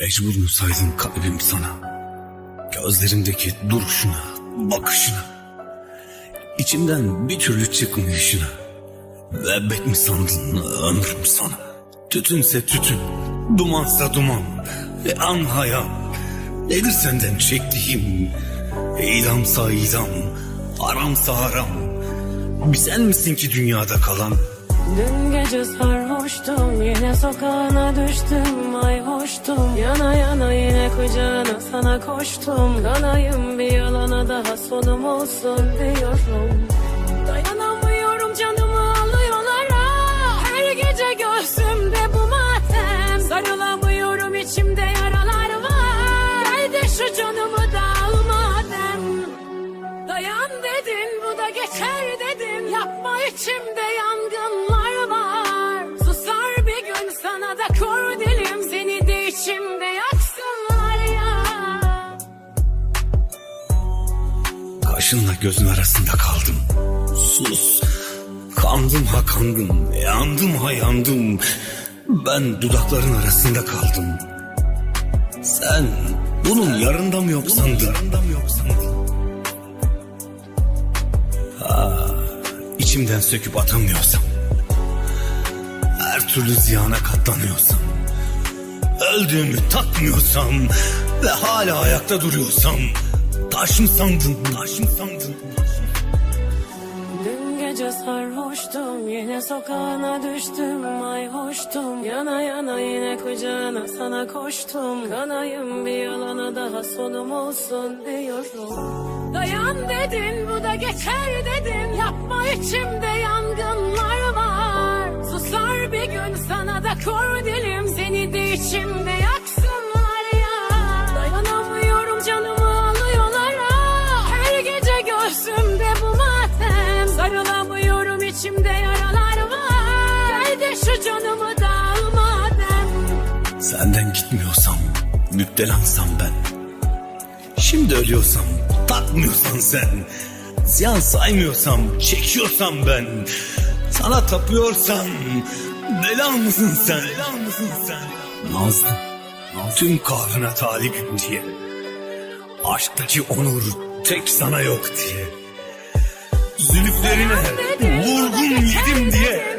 Mecbur musaydın kalbim sana. Gözlerindeki duruşuna, bakışına. İçimden bir türlü çıkmayışına. Müebbet mi sandın ömrüm sana? Tütünse tütün, dumansa duman. Ve an hayal. Nedir senden çektiğim? İdamsa idam, haramsa haram. Bir sen misin ki dünyada kalan? Dün gece sarhoştum yine sokağına düştüm ay hoştum. Yana yana yine kucağına sana koştum. Kanayım bir yalana daha sonum olsun diyorum. Dayanamıyorum canımı alıyorlar. Her gece göğsümde bu matem. Sarılamıyorum içimde yaralar var. Gel de şu canımı da al madem. Dayan dedin bu da geçer dedim Yapma içimde Kaşınla gözün arasında kaldım. Sus. Kandım ha kandım. Yandım ha yandım. Ben dudakların arasında kaldım. Sen bunun yarında mı yok sandın? Yarında mı yok sandın? Ha, içimden söküp atamıyorsam. Her türlü ziyana katlanıyorsam. Öldüğümü takmıyorsam ve hala ayakta duruyorsam mı sandın, mı sandın? Dün gece sarhoştum yine sokağına düştüm ay hoştum Yana yana yine kucağına sana koştum. Kanayım bir yalana daha sonum olsun diyorum. Dayan dedin bu da geçer dedim Yapma içimde yangınlar var. Susar bir gün sana da kor dilim. Seni de içimde yaksınlar Sarılamıyorum içimde yaralar var Gel de şu canımı da al madem Senden gitmiyorsam, müptelansam ben. Şimdi ölüyorsam, takmıyorsan sen. Ziyan saymıyorsam, çekiyorsam ben. Sana tapıyorsam, bela mısın sen? Bela mısın sen? Nazlı, tüm kahrına talibim diye. Aşktaki onur tek sana yok diye. Zülüflerine vurgun yedim diye.